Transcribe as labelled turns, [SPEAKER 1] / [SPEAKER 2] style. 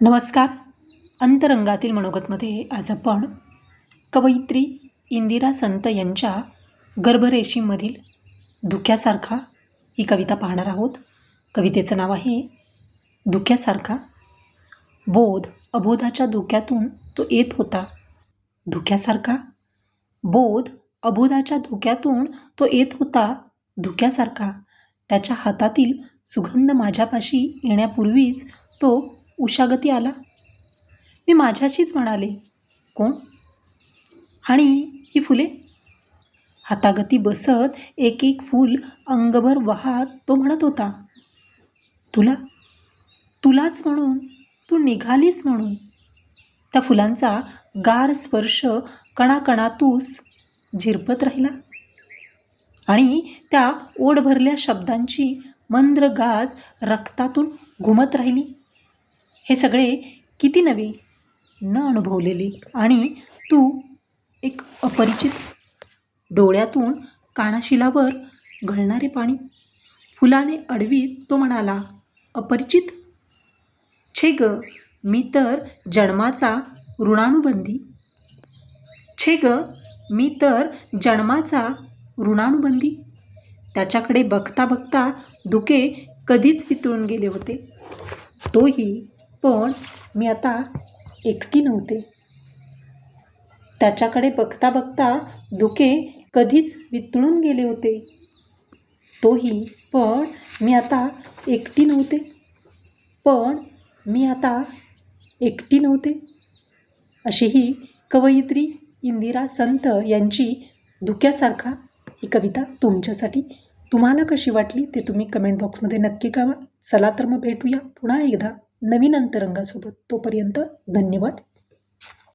[SPEAKER 1] नमस्कार. अंतरंगातील मनोगतमध्ये आज आपण कवयित्री इंदिरा संत यांच्या गर्भरेशीमधील धुक्यासारखा ही कविता पाहणार आहोत. कवितेचं नाव आहे धुक्यासारखा बोध अबोधाच्या धुक्यातून तो येत होता. धुक्यासारखा बोध अबोधाच्या धुक्यातून तो येत होता. धुक्यासारखा त्याच्या हातातील सुगंध माझ्यापाशी येण्यापूर्वीच तो उशागती आला? मी माझ्याशीच म्हणाले कोण? आणि ही फुले? हातागती बसत एक एक फूल अंगभर वाहत तो म्हणत होता तुला तुलाच म्हणून तू निघालीस म्हणून. त्या फुलांचा गार स्पर्श कणाकणातूस झिरपत राहिला आणि त्या ओढ भरल्या शब्दांची मंद्र गाज रक्तातून घुमत राहिली. हे सगळे किती नवे? न अनुभवलेले. आणि तू एक अपरिचित डोळ्यातून कानाशिलावर घळणारे पाणी. फुलाने अडवीत तो म्हणाला अपरिचित? छे ग मी तर जन्माचा ऋणानुबंधी. छे ग मी तर जन्माचा ऋणानुबंधी. त्याच्याकडे बघता बघता धुके कधीच वितळून गेले होते. तोही पण मी आता एकटी नव्हते. त्याच्याकडे बघता बघता धुके कधीच वितळून गेले होते. तोही पण मी आता एकटी नव्हते. पण मी आता एकटी नव्हते. अशी ही कवयित्री इंदिरा संत यांची धुक्यासारखा ही कविता तुमच्यासाठी तुम्हाला कशी वाटली ते तुम्ही कमेंट बॉक्समध्ये नक्की कळवा. चला तर मग भेटूया पुन्हा एकदा. नवीन अंतरंगासोबत तोपर्यंत धन्यवाद.